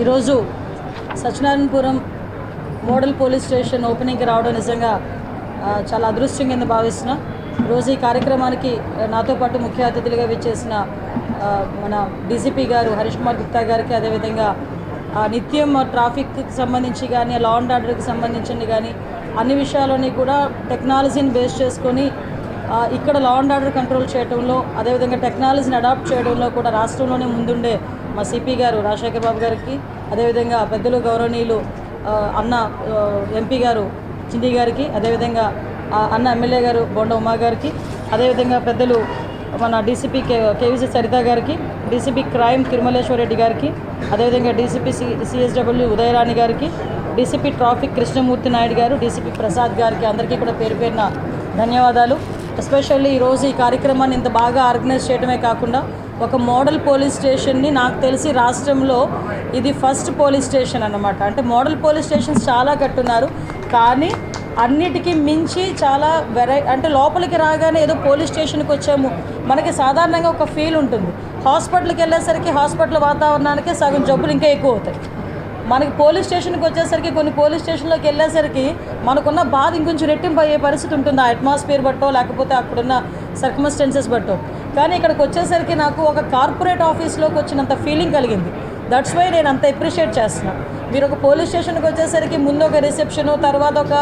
ఈరోజు Satyanarayanapuram model police station ఓపెనింగ్కి రావడం నిజంగా చాలా అదృష్టం కింద భావిస్తున్నా. ఈరోజు ఈ కార్యక్రమానికి నాతో పాటు ముఖ్య అతిథులుగా విచ్చేసిన మన డీసీపీ గారు హరీష్ కుమార్ గుప్తా గారికి అదేవిధంగా ఆ, నిత్యం ట్రాఫిక్కి సంబంధించి కానీ లా అండ్ ఆర్డర్కి సంబంధించింది కానీ అన్ని విషయాలని కూడా టెక్నాలజీని బేస్ చేసుకొని ఇక్కడ లా అండ్ ఆర్డర్ కంట్రోల్ చేయడంలో అదేవిధంగా టెక్నాలజీని అడాప్ట్ చేయడంలో కూడా రాష్ట్రంలోనే ముందుండే మా సిపి గారు రాజశేఖర్ బాబు గారికి అదేవిధంగా పెద్దలు గౌరవనీయులు అన్న ఎంపీ గారు చిండి గారికి అదేవిధంగా అన్న ఎమ్మెల్యే గారు బొండ ఉమా గారికి అదేవిధంగా పెద్దలు మన డీసీపీ కే కేవీసీ సరిత గారికి డీసీపీ క్రైమ్ తిరుమలేశ్వర రెడ్డి గారికి అదేవిధంగా డీసీపీ సి సిఎస్డబ్ల్యూ ఉదయరాణి గారికి డీసీపీ ట్రాఫిక్ కృష్ణమూర్తి నాయుడు గారు డీసీపీ ప్రసాద్ గారికి అందరికీ కూడా పేరు పేరున ధన్యవాదాలు. ఎస్పెషల్లీ ఈరోజు ఈ కార్యక్రమాన్ని ఇంత బాగా ఆర్గనైజ్ చేయడమే కాకుండా ఒక మోడల్ పోలీస్ స్టేషన్ని నాకు తెలిసి రాష్ట్రంలో ఇది ఫస్ట్ పోలీస్ స్టేషన్ అన్నమాట. అంటే మోడల్ పోలీస్ స్టేషన్స్ చాలా కట్టున్నారు. కానీ అన్నిటికీ మించి చాలా వెరై అంటే లోపలికి రాగానే ఏదో పోలీస్ స్టేషన్కి వచ్చాము. మనకి సాధారణంగా ఒక ఫీల్ ఉంటుంది. హాస్పిటల్కి వెళ్ళేసరికి హాస్పిటల్ వాతావరణానికి సగం జబ్బులు ఇంకా ఎక్కువ అవుతాయి. మనకి పోలీస్ స్టేషన్కి వచ్చేసరికి కొన్ని పోలీస్ స్టేషన్లోకి వెళ్ళేసరికి మనకున్న బాధ ఇంకొంచెం రెట్టింపు అయ్యే పరిస్థితి ఉంటుంది. ఆ అట్మాస్ఫియర్ బట్టో లేకపోతే అక్కడున్న సర్కమస్టెన్సెస్ బట్టో. కానీ ఇక్కడికి వచ్చేసరికి నాకు ఒక కార్పొరేట్ ఆఫీస్లోకి వచ్చినంత ఫీలింగ్ కలిగింది. దట్స్ వై నేను అంత అప్రిషియేట్ చేస్తున్నాను మీరు ఒక పోలీస్ స్టేషన్కి వచ్చేసరికి ముందు ఒక రిసెప్షను తర్వాత ఒక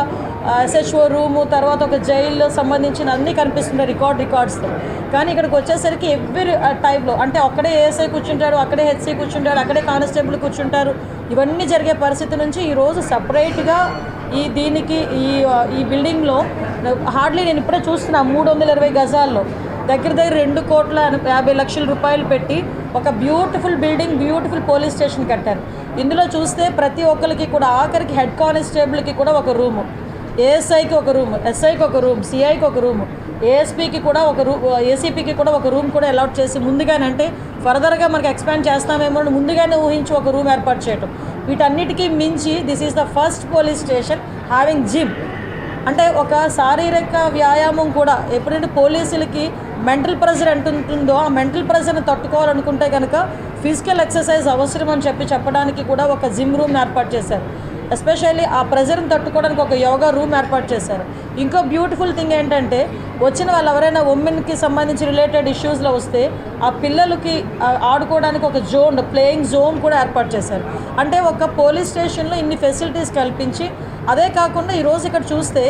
ఎస్హెచ్ఓ రూము తర్వాత ఒక జైల్లో సంబంధించిన అన్నీ కనిపిస్తున్నాయి రికార్డ్ రికార్డ్స్తో కానీ ఇక్కడికి వచ్చేసరికి ఎవ్రీ టైప్లో అంటే అక్కడే ఏఎస్ఐ కూర్చుంటాడు అక్కడే హెచ్సీ కూర్చుంటాడు అక్కడే కానిస్టేబుల్ కూర్చుంటారు ఇవన్నీ జరిగే పరిస్థితి నుంచి ఈరోజు సపరేట్గా ఈ దీనికి ఈ ఈ బిల్డింగ్లో హార్డ్లీ నేను ఇప్పుడే చూస్తున్నా మూడు వందల ఇరవై గజాల్లో. దగ్గర దగ్గర రెండు కోట్ల యాభై లక్షల రూపాయలు పెట్టి ఒక beautiful building beautiful police station కట్టారు. ఇందులో చూస్తే ప్రతి ఒక్కరికి కూడా ఆఖరికి హెడ్ కానిస్టేబుల్కి కూడా ఒక రూము. ఏఎస్ఐకి ఒక రూమ్ ఎస్ఐకి ఒక రూమ్ సిఐకి ఒక రూమ్ ఏఎస్పీకి కూడా ఒక రూ ఏసీపీకి కూడా ఒక రూమ్ కూడా అలాట్ చేసి ముందుగానే అంటే ఫర్దర్గా మనకి ఎక్స్పాండ్ చేస్తామేమో అని ముందుగానే ఊహించి ఒక రూమ్ ఏర్పాటు చేయటం. వీటన్నిటికీ మించి this is the first police station having gym అంటే ఒక శారీరక వ్యాయామం కూడా ఎప్పుడంటే పోలీసులకి మెంటల్ ప్రెషర్ ఎంత ఉంటుందో ఆ మెంటల్ ప్రెషర్ని తట్టుకోవాలనుకుంటే కనుక ఫిజికల్ ఎక్సర్సైజ్ అవసరం అని చెప్పి చెప్పడానికి కూడా ఒక జిమ్ రూమ్ ఏర్పాటు చేశారు. ఎస్పెషల్లీ ఆ ప్రెజర్ని తట్టుకోవడానికి ఒక యోగా రూమ్ ఏర్పాటు చేశారు. ఇంకో బ్యూటిఫుల్ థింగ్ ఏంటంటే వచ్చిన వాళ్ళు ఎవరైనా ఉమెన్కి సంబంధించి రిలేటెడ్ ఇష్యూస్లో వస్తే ఆ పిల్లలకి ఆడుకోవడానికి ఒక జోన్ ప్లేయింగ్ జోన్ కూడా ఏర్పాటు చేశారు. అంటే ఒక పోలీస్ స్టేషన్లో ఇన్ని ఫెసిలిటీస్ కల్పించి అదే కాకుండా ఈరోజు ఇక్కడ చూస్తే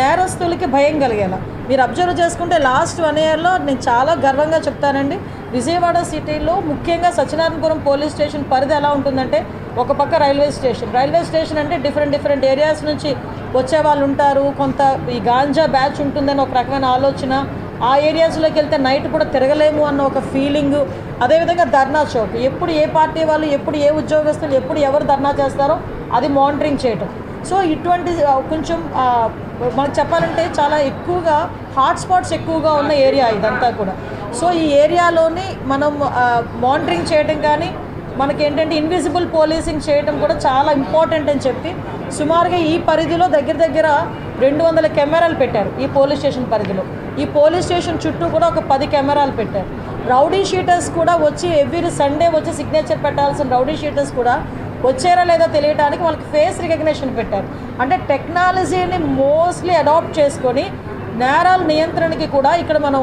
నేరస్తులకి భయం కలిగేలా. మీరు అబ్జర్వ్ చేసుకుంటే లాస్ట్ వన్ ఇయర్లో నేను చాలా గర్వంగా చెప్తానండి. విజయవాడ సిటీలో ముఖ్యంగా సత్యనారాయణపురం పోలీస్ స్టేషన్ పరిధి ఎలా ఉంటుందంటే ఒక పక్క రైల్వే స్టేషన్. రైల్వే స్టేషన్ అంటే డిఫరెంట్ డిఫరెంట్ ఏరియాస్ నుంచి వచ్చే వాళ్ళు ఉంటారు. కొంత ఈ గాంజా బ్యాచ్ ఉంటుందని ఒక రకమైన ఆలోచన. ఆ ఏరియాస్లోకి వెళ్తే నైట్ కూడా తిరగలేము అన్న ఒక ఫీలింగ్. అదేవిధంగా ధర్నా చౌక్. ఎప్పుడు ఏ పార్టీ వాళ్ళు ఎప్పుడు ఏ ఉద్యోగస్తులు ఎప్పుడు ఎవరు ధర్నా చేస్తారో అది మానిటరింగ్ చేయటం. సో ఇటువంటి కొంచెం మనకు చెప్పాలంటే చాలా ఎక్కువగా హాట్ స్పాట్స్ ఎక్కువగా ఉన్న ఏరియా ఇదంతా కూడా. సో ఈ ఏరియాలోని మనం మానిటరింగ్ చేయడం కానీ మనకి ఏంటంటే ఇన్విజిబుల్ పోలీసింగ్ చేయడం కూడా చాలా ఇంపార్టెంట్ అని చెప్పి సుమారుగా ఈ పరిధిలో దగ్గర దగ్గర రెండు వందల కెమెరాలు పెట్టారు ఈ పోలీస్ స్టేషన్ పరిధిలో. ఈ పోలీస్ స్టేషన్ చుట్టూ కూడా ఒక పది కెమెరాలు పెట్టారు. రౌడీ షీటర్స్ కూడా వచ్చి ఎవ్రీ సండే వచ్చి సిగ్నేచర్ పెట్టాల్సిన రౌడీ షీటర్స్ కూడా వచ్చారా లేదా తెలియడానికి వాళ్ళకి ఫేస్ రికగ్నిషన్ పెట్టారు. అంటే టెక్నాలజీని మోస్ట్లీ అడాప్ట్ చేసుకొని నేరాల నియంత్రణకి కూడా ఇక్కడ మనం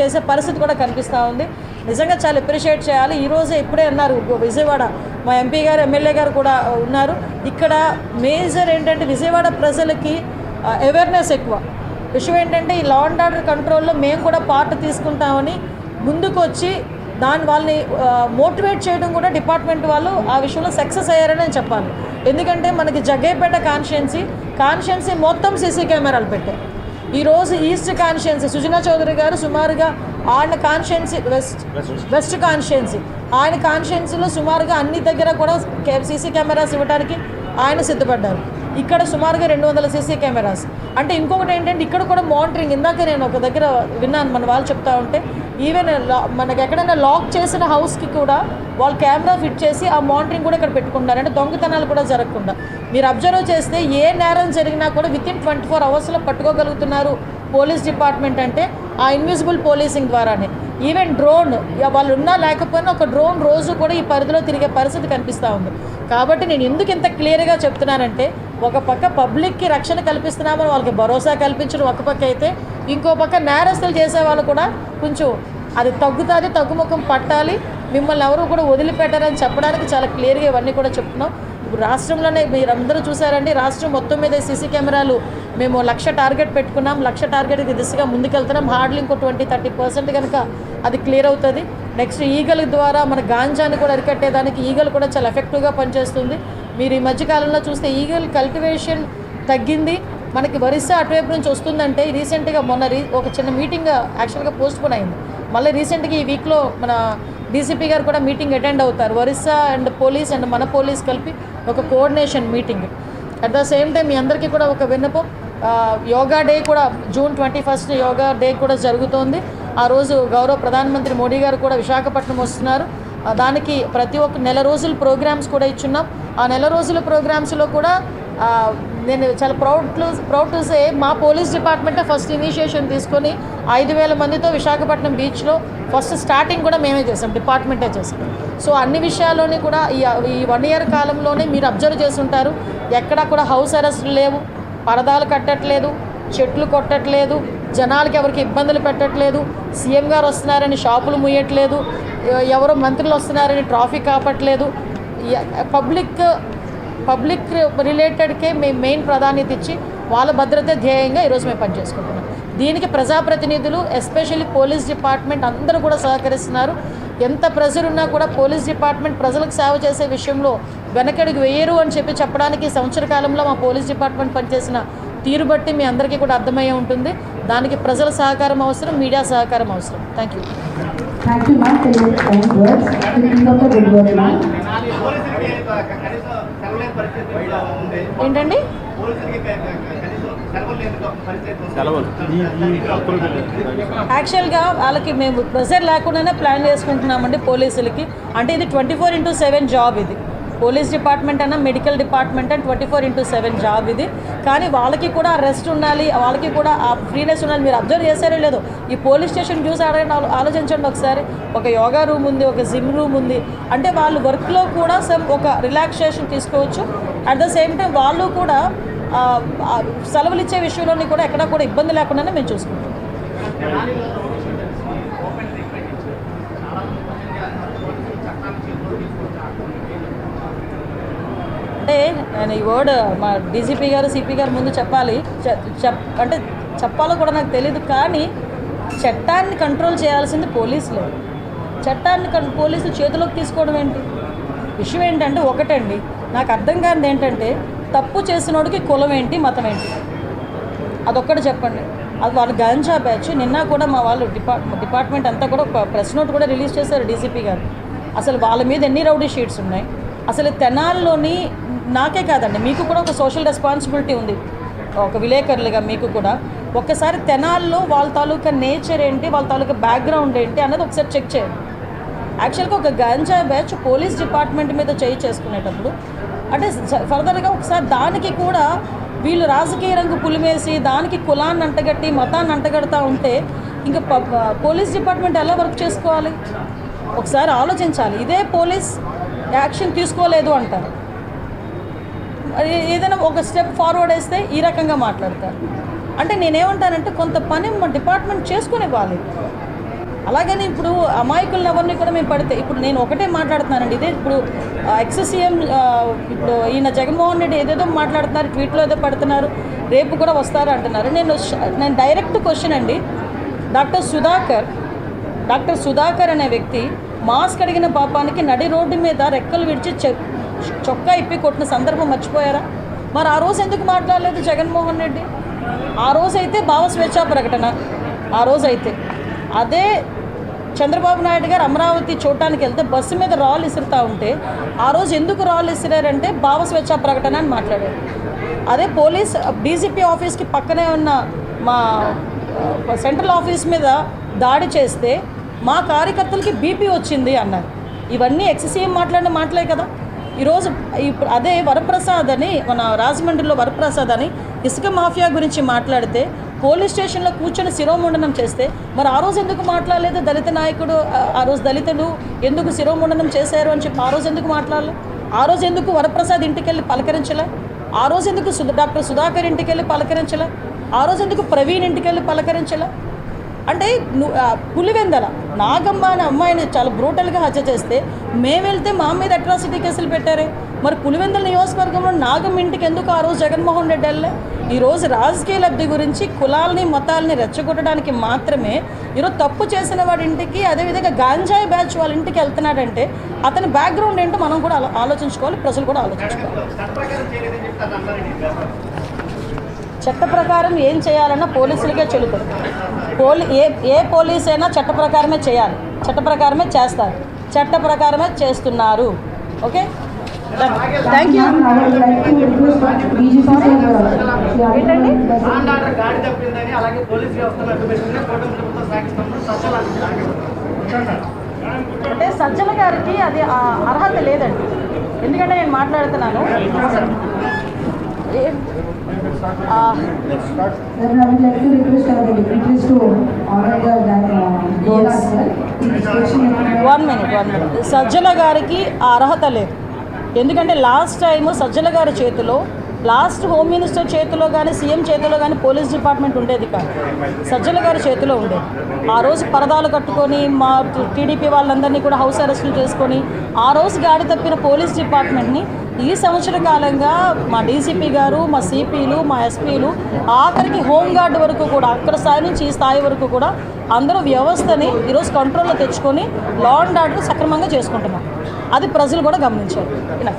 చేసే పరిస్థితి కూడా కనిపిస్తూ ఉంది. నిజంగా చాలా అప్రిషియేట్ చేయాలి. ఈరోజే ఇప్పుడే అన్నారు విజయవాడ. మా ఎంపీ గారు ఎమ్మెల్యే గారు కూడా ఉన్నారు. ఇక్కడ మేజర్ ఏంటంటే విజయవాడ ప్రజలకి అవేర్నెస్ ఎక్కువ. విషయం ఏంటంటే ఈ లా అండ్ ఆర్డర్ కంట్రోల్లో మేము కూడా పార్ట్ తీసుకుంటామని ముందుకు వచ్చి దాని వాళ్ళని మోటివేట్ చేయడం కూడా డిపార్ట్మెంట్ వాళ్ళు ఆ విషయంలో సక్సెస్ అయ్యారని నేను చెప్పాలి. ఎందుకంటే మనకి జగ్గేపేట కాన్షియన్సీ కాన్షియన్సీ మొత్తం సీసీ కెమెరాలు పెట్టారు ఈరోజు ఈస్ట్ కాన్షియన్సీ సుజనా చౌదరి గారు సుమారుగా ఆయన కాన్షియన్సీ వెస్ట్ వెస్ట్. కాన్షియన్సీ ఆయన కాన్షియన్సీలో సుమారుగా అన్ని దగ్గర కూడా సీసీ కెమెరాస్ ఇవ్వడానికి ఆయన సిద్ధపడ్డారు. ఇక్కడ సుమారుగా రెండు వందల సీసీ కెమెరాస్. అంటే ఇంకొకటి ఏంటంటే ఇక్కడ కూడా మానిటరింగ్. ఇందాక నేను ఒక దగ్గర విన్నాను మన వాళ్ళు చెప్తా ఉంటే ఈవెన్ లా- మనకి ఎక్కడైనా లాక్ చేసిన హౌస్కి కూడా వాళ్ళు కెమెరా ఫిట్ చేసి ఆ మానిటరింగ్ కూడా ఇక్కడ పెట్టుకుంటారు అంటే దొంగతనాలు కూడా జరగకుండా. మీరు అబ్జర్వ్ చేస్తే ఏ నేరం జరిగినా కూడా విత్ ఇన్ ట్వంటీ ఫోర్ అవర్స్లో పట్టుకోగలుగుతున్నారు పోలీస్ డిపార్ట్మెంట్ అంటే ఆ ఇన్విజిబుల్ పోలీసింగ్ ద్వారానే. ఈవెన్ డ్రోన్ వాళ్ళు ఉన్నా లేకపోయినా ఒక డ్రోన్ రోజు కూడా ఈ పరిధిలో తిరిగే పరిస్థితి కనిపిస్తూ ఉంది. కాబట్టి నేను ఎందుకు ఇంత క్లియర్గా చెప్తున్నానంటే ఒక పక్క పబ్లిక్కి రక్షణ కల్పిస్తున్నామని వాళ్ళకి భరోసా కల్పించడం ఒక పక్క అయితే ఇంకో పక్క నేరస్తులు చేసే వాళ్ళు కూడా కొంచెం అది తగ్గుతుంది తగ్గుముఖం పట్టాలి. మిమ్మల్ని ఎవరు కూడా వదిలిపెట్టారని చెప్పడానికి చాలా క్లియర్గా ఇవన్నీ కూడా చెప్తున్నాం. రాష్ట్రంలోనే మీరు అందరూ చూసారండి రాష్ట్రం మొత్తం మీద సీసీ కెమెరాలు. మేము లక్ష టార్గెట్ పెట్టుకున్నాం. లక్ష టార్గెట్కి దిశగా ముందుకెళ్తున్నాం. హార్డ్లీ ఇంకో ట్వంటీ థర్టీ పర్సెంట్ కనుక అది క్లియర్ అవుతుంది. నెక్స్ట్ ఈగల ద్వారా మన గాంజాని కూడా అరికట్టేదానికి ఈగలు కూడా చాలా ఎఫెక్టివ్గా పనిచేస్తుంది. మీరు ఈ మధ్యకాలంలో చూస్తే ఈగల్ కల్టివేషన్ తగ్గింది. మనకి వరిసా అటువైపు నుంచి వస్తుందంటే రీసెంట్గా మొన్న రీ ఒక చిన్న మీటింగ్ యాక్చువల్గా పోస్ట్ పోన్ అయింది. మళ్ళీ రీసెంట్గా ఈ వీక్లో మన డీసీపీ గారు కూడా మీటింగ్ అటెండ్ అవుతారు. ఒరిస్సా అండ్ పోలీస్ అండ్ మన పోలీస్ కలిపి ఒక coordination meeting at the same time మీ అందరికీ కూడా ఒక విన్నపం. యోగా డే కూడా June twenty first yoga day కూడా జరుగుతోంది. ఆ రోజు గౌరవ ప్రధానమంత్రి మోడీ గారు కూడా విశాఖపట్నం వస్తున్నారు. దానికి ప్రతి ఒక్క నెల రోజులు ప్రోగ్రామ్స్ కూడా ఇచ్చున్నాం. ఆ నెల రోజుల ప్రోగ్రామ్స్లో కూడా నేను చాలా ప్రౌడ్ ప్రౌడ్ టు సే మా పోలీస్ డిపార్ట్మెంటే ఫస్ట్ ఇనిషియేషన్ తీసుకొని ఐదు వేల మందితో విశాఖపట్నం బీచ్లో ఫస్ట్ స్టార్టింగ్ కూడా మేమే చేసాం డిపార్ట్మెంటే చేసాం. సో అన్ని విషయాల్లోని కూడా ఈ ఈ వన్ ఇయర్ కాలంలోనే మీరు అబ్జర్వ్ చేస్తుంటారు ఎక్కడా కూడా హౌస్ అరెస్ట్లు లేవు పరదాలు కట్టట్లేదు చెట్లు కొట్టట్లేదు జనాలకి ఎవరికి ఇబ్బందులు పెట్టట్లేదు సీఎం గారు వస్తున్నారని షాపులు ముయ్యట్లేదు ఎవరో మంత్రులు వస్తున్నారని ట్రాఫిక్ ఆపట్లేదు పబ్లిక్ పబ్లిక్ రిలేటెడ్కే మేము మెయిన్ ప్రాధాన్యత ఇచ్చి వాళ్ళ భద్రత ధ్యేయంగా ఈరోజు మేము పనిచేసుకుంటున్నాం. దీనికి ప్రజాప్రతినిధులు ఎస్పెషల్లీ పోలీస్ డిపార్ట్మెంట్ అందరూ కూడా సహకరిస్తున్నారు. ఎంత ప్రెజర్ ఉన్నా కూడా పోలీస్ డిపార్ట్మెంట్ ప్రజలకు సేవ చేసే విషయంలో వెనకడుగు వేయరు అని చెప్పి చెప్పడానికి సంవత్సర కాలంలో మా పోలీస్ డిపార్ట్మెంట్ పనిచేసిన తీరు బట్టి మీ అందరికీ కూడా అర్థమయ్యే ఉంటుంది. దానికి ప్రజల సహకారం అవసరం మీడియా సహకారం అవసరం. థ్యాంక్ యూ హక్కులు యాక్చువల్గా వాళ్ళకి మేము ప్రెషర్ లేకుండానే ప్లాన్ చేసుకుంటున్నామండి పోలీసులకి. అంటే ఇది twenty four into seven job ఇది. పోలీస్ డిపార్ట్మెంట్ అన్న మెడికల్ డిపార్ట్మెంట్ అని twenty four into seven job ఇది. కానీ వాళ్ళకి కూడా రెస్ట్ ఉండాలి వాళ్ళకి కూడా ఆ ఫ్రీనెస్ ఉండాలి. మీరు అబ్జర్వ్ చేశారో లేదో ఈ పోలీస్ స్టేషన్ చూసి అడగండి ఆలోచించండి ఒకసారి. ఒక యోగా రూమ్ ఉంది ఒక జిమ్ రూమ్ ఉంది. అంటే వాళ్ళు వర్క్లో కూడా సమ్ ఒక రిలాక్సేషన్ తీసుకోవచ్చు. అట్ ద సేమ్ టైం వాళ్ళు కూడా సెలవులు ఇచ్చే విషయంలోని కూడా ఎక్కడ కూడా ఇబ్బంది లేకుండానే మేము చూసుకుంటాం. అంటే నేను ఈ వర్డ్ మా డీజీపీ గారు సిపి గారు ముందు చెప్పాలి. చెప్ అంటే చెప్పాలో కూడా నాకు తెలియదు కానీ చట్టాన్ని కంట్రోల్ చేయాల్సింది పోలీసులు. చట్టాన్ని పోలీసులు చేతిలోకి తీసుకోవడం ఏంటి? విషయం ఏంటంటే ఒకటండి. నాకు అర్థం కానిది ఏంటంటే తప్పు చేసినోడికి కులం ఏంటి మతం ఏంటి? అదొక్కటి చెప్పండి. అది వాళ్ళు గంజా బ్యాచ్. నిన్న కూడా మా వాళ్ళు డిపార్ట్ డిపార్ట్మెంట్ అంతా కూడా ప్రెస్ నోట్ కూడా రిలీజ్ చేశారు డీసీపీ గారు. అసలు వాళ్ళ మీద ఎన్ని రౌడీ షీట్స్ ఉన్నాయి? అసలు తెనాల్లోని నాకే కాదండి మీకు కూడా ఒక సోషల్ రెస్పాన్సిబిలిటీ ఉంది. ఒక విలేకరులుగా మీకు కూడా. ఒక్కసారి తెనాల్లో వాళ్ళ తాలూకా నేచర్ ఏంటి వాళ్ళ తాలూకా బ్యాక్గ్రౌండ్ ఏంటి అన్నది ఒకసారి చెక్ చేయండి. యాక్చువల్గా ఒక గంజా బ్యాచ్ పోలీస్ డిపార్ట్మెంట్ మీద చేయి చేసుకునేటప్పుడు అంటే ఫర్దర్గా ఒకసారి దానికి కూడా వీళ్ళు రాజకీయ రంగు పులిమేసి దానికి కులాన్ని అంటగట్టి మతాన్ని అంటగడతా ఉంటే ఇంకా పోలీస్ డిపార్ట్మెంట్ ఎలా వర్క్ చేసుకోవాలి? ఒకసారి ఆలోచించాలి. ఇదే పోలీస్ యాక్షన్ తీసుకోలేదు అంటారు. ఏదైనా ఒక స్టెప్ ఫార్వర్డ్ వేస్తే ఈ రకంగా మాట్లాడతారు. అంటే నేనేమంటానంటే కొంత పని మా డిపార్ట్మెంట్ చేసుకునివ్వాలి అలాగని ఇప్పుడు అమాయకులను ఎవరిని కూడా మేము పడితే ఇప్పుడు నేను ఒకటే మాట్లాడుతున్నానండి ఇదే ఇప్పుడు ఎక్స్సీఎం ఇప్పుడు ఈయన జగన్మోహన్ రెడ్డి ఏదేదో మాట్లాడుతున్నారు ట్వీట్లో ఏదో పడుతున్నారు రేపు కూడా వస్తారు అంటున్నారు. నేను నేను డైరెక్ట్ క్వశ్చన్ అండి డాక్టర్ సుధాకర్ డాక్టర్ సుధాకర్ అనే వ్యక్తి మాస్క్ అడిగిన పాపానికి నడి రోడ్డు మీద రెక్కలు విడిచి చె- చొక్కా ఇప్పి కొట్టిన సందర్భం మర్చిపోయారా? మరి ఆ రోజు ఎందుకు మాట్లాడలేదు జగన్మోహన్ రెడ్డి? ఆ రోజు అయితే భావ స్వేచ్ఛా ప్రకటన. ఆ రోజు అయితే. అదే చంద్రబాబు నాయుడు గారు అమరావతి చూడటానికి వెళ్తే బస్సు మీద రాళ్ళు ఇసురుతూ ఉంటే ఆ రోజు ఎందుకు రాళ్ళు ఇసిరారంటే భావ స్వేచ్ఛా ప్రకటన అని మాట్లాడారు. అదే పోలీస్ డీజీపీ ఆఫీస్కి పక్కనే ఉన్న మా సెంట్రల్ ఆఫీస్ మీద దాడి చేస్తే మా కార్యకర్తలకి బీపీ వచ్చింది అన్నారు. ఇవన్నీ ఎక్ససీఎం మాట్లాడిన మాటలే కదా. ఈరోజు ఇప్పుడు అదే వరప్రసాద్ అని మన రాజమండ్రిలో వరప్రసాద్ అని ఇసుక మాఫియా గురించి మాట్లాడితే పోలీస్ స్టేషన్లో కూర్చొని శిరోముండనం చేస్తే మరి ఆ రోజు ఎందుకు మాట్లాడలేదు దళిత నాయకుడు? ఆ- రోజు దళితులు ఎందుకు శిరోముండనం చేశారు అని చెప్పి ఆ రోజు ఎందుకు మాట్లాడలేదు ఆ రోజు ఎందుకు వరప్రసాద్ ఇంటికి వెళ్ళి పలకరించలే? ఆ రోజు ఎందుకు సుధ డాక్టర్ సుధాకర్ ఇంటికి వెళ్ళి పలకరించలే? ఆ రోజు ఎందుకు ప్రవీణ్ ఇంటికి వెళ్ళి పలకరించలే? అంటే పులివెందల. నాగమ్మ అనే అమ్మాయిని చాలా బ్రూటల్గా హత్య చేస్తే మేము వెళ్తే మా మీద అట్రాసిటీ కేసులు పెట్టారే. మరి పులివెందల నియోజకవర్గంలో నాగమ్మ ఇంటికి ఎందుకు ఆ రోజు జగన్మోహన్ రెడ్డి వెళ్ళే ఈరోజు రాజకీయ లబ్ధి గురించి కులాలని మతాలని రెచ్చగొట్టడానికి మాత్రమే ఈరోజు తప్పు చేసిన వాడి ఇంటికి అదేవిధంగా గాంజాయి బ్యాచ్ వాళ్ళ ఇంటికి వెళ్తున్నాడంటే అతని బ్యాక్గ్రౌండ్ ఏంటో మనం కూడా ఆలో- ఆలోచించుకోవాలి ప్రజలు కూడా ఆలోచించుకోవాలి. చట్ట ప్రకారం ఏం చేయాలన్నా పోలీసులకే చెల్లుతుంది. పోలీ ఏ ఏ పోలీస్ అయినా చట్ట ప్రకారమే చేయాలి. చట్ట ప్రకారమే చేస్తారు. చట్ట ప్రకారమే చేస్తున్నారు. ఓకే? థ్యాంక్ యూ అంటే సజ్జల గారికి అది అర్హత లేదండి. ఎందుకంటే నేను మాట్లాడుతున్నాను. One minute one minute Sajjala గారికి అర్హత లేదు. ఎందుకంటే లాస్ట్ టైము సజ్జల గారి చేతిలో లాస్ట్ హోమ్ మినిస్టర్ చేతిలో కానీ సీఎం చేతిలో కానీ పోలీస్ డిపార్ట్మెంట్ ఉండేది కాదు. సజ్జల గారి చేతిలో ఉండేది. ఆ రోజు పరదాలు కట్టుకొని మా టీడీపీ వాళ్ళందరినీ కూడా హౌస్ అరెస్టులు చేసుకొని ఆ రోజు గాడి తప్పిన పోలీస్ డిపార్ట్మెంట్ని ఈ సంవత్సర కాలంగా మా డీసీపీ గారు మా సిపిలు మా ఎస్పీలు ఆఖరికి హోంగార్డ్ వరకు కూడా అక్కడ స్థాయి నుంచి ఈ స్థాయి వరకు కూడా అందరూ వ్యవస్థని ఈరోజు కంట్రోల్లో తెచ్చుకొని లా అండ్ ఆర్డర్ సక్రమంగా చేసుకుంటున్నాం. అది ప్రజలు కూడా గమనించారు. ఇలా